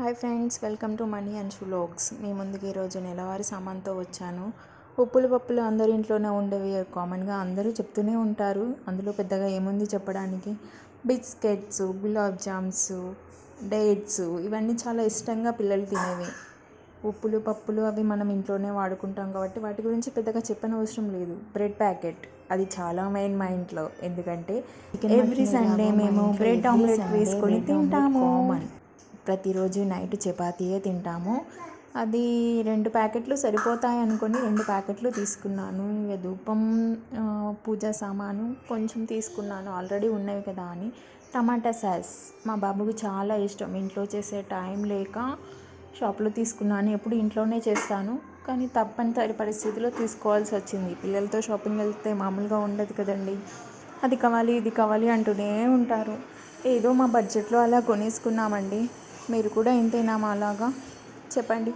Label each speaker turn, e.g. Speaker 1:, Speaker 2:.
Speaker 1: Hi friends welcome to money and vlogs. మీ ముందుకు ఈరోజు నెలవారీ సామాన్తో వచ్చాను. ఉప్పులు పప్పులు అందరి ఇంట్లోనే ఉండేవి. కామన్గా అందరూ చెప్తూనే ఉంటారు. అందులో పెద్దగా ఏముంది చెప్పడానికి? బిస్కెట్స్ గులాబ్ జామ్స్ డేట్స్ ఇవన్నీ చాలా ఇష్టంగా పిల్లలు తినేవి. ఉప్పులు పప్పులు అవి మనం ఇంట్లోనే వాడుకుంటాం కాబట్టి వాటి గురించి పెద్దగా చెప్పనవసరం లేదు. Bread packet. అది చాలా మెయిన్ మా ఇంట్లో. ఎందుకంటే ఎవ్రీ సండే మేము బ్రెడ్ ఆమ్లెట్ వేసుకొని తింటాము. ప్రతిరోజు నైట్ చపాతీయే తింటాము. అది రెండు ప్యాకెట్లు సరిపోతాయి అనుకొని రెండు ప్యాకెట్లు తీసుకున్నాను. ఇక ధూపం పూజా సామాను కొంచెం తీసుకున్నాను. ఆల్రెడీ ఉన్నవి కదా అని. టమాటా సాస్ మా బాబుకు చాలా ఇష్టం. ఇంట్లో చేసే టైం లేక షాప్లో తీసుకున్నాను. ఎప్పుడు ఇంట్లోనే చేస్తాను. కానీ తప్పనిసరి పరిస్థితిలో తీసుకోవాల్సి వచ్చింది. పిల్లలతో షాపింగ్ వెళ్తే మామూలుగా ఉండదు కదండి. అది కావాలి ఇది కావాలి అంటూనే ఉంటారు. ఏదో మా బడ్జెట్లో అలా కొనేసుకున్నామండి. మీరు కూడా ఇంతేనా మా అలాగా చెప్పండి.